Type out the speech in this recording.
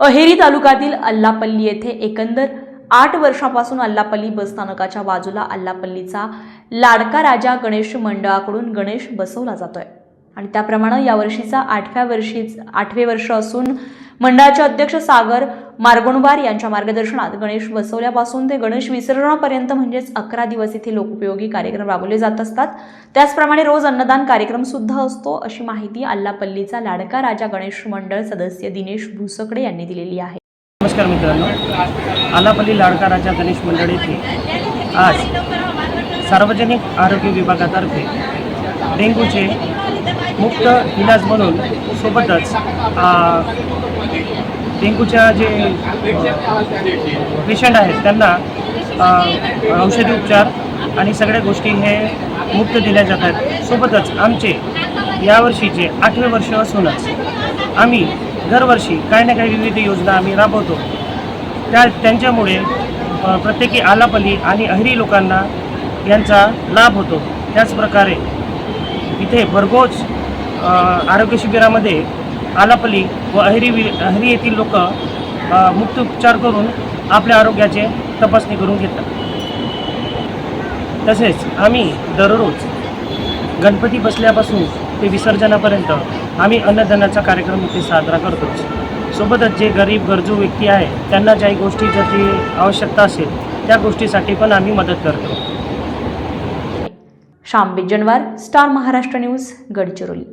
अहेरी तालुक्यातील अल्लापल्ली येथे एकंदर आठ वर्षापासून अल्लापल्ली बसस्थानकाच्या बाजूला अल्लापल्लीचा लाडका राजा गणेश मंडळाकडून गणेश बसवला जातोय. आणि त्याप्रमाणे यावर्षीचा आठव्या वर्षी आठवे वर्ष असून मंडळाचे अध्यक्ष सागर मार्गोणवार यांच्या मार्गदर्शनात गणेश बसवल्यापासून ते गणेश विसर्जनापर्यंत म्हणजेच अकरा दिवस इथे लोकोपयोगी कार्यक्रम राबवले जात असतात. त्याचप्रमाणे रोज अन्नदान कार्यक्रम सुद्धा असतो अशी माहिती अल्लापल्लीचा लाडका राजा गणेश मंडळ सदस्य दिनेश भुसकडे यांनी दिलेली आहे. नमस्कार मित्रांनो. आलापल्ली लाडका राजा गणेश मंडळ येथे आज सार्वजनिक आरोग्य विभागातर्फे डेंग्यूचे मुक्त इलाज म्हणून सोबतच डेंगूच्या जे पेशंट आहेत त्यांना औषधी उपचार आणि सगळ्या गोष्टी हे मुक्त दिल्या जातात सोबतच आमचे यावर्षीचे आठवे वर्ष असूनच आम्ही दरवर्षी काही ना काही विविध योजना आम्ही राबवतो. त्या त्यांच्यामुळे प्रत्येकी आलापली आणि अहिरी लोकांना यांचा लाभ होतो. त्याचप्रकारे इथे भरघोस आरोग्य शिबिरामध्ये आलापली व अहिरी वि- अहिरी येथील लोक मुक्त उपचार करून आपल्या आरोग्याचे तपासणी करून घेतात. तसेच आम्ही दररोज गणपती बसल्यापासून ते विसर्जनापर्यंत आम्ही अन्नदानाचा कार्यक्रम इथे साजरा करतोच. सोबतच जे गरीब गरजू व्यक्ती आहे त्यांना ज्याही गोष्टी ज्याची आवश्यकता असेल त्या गोष्टीसाठी पण आम्ही मदत करतो. Shyam Bijanwar star Maharashtra news Gadchiroli.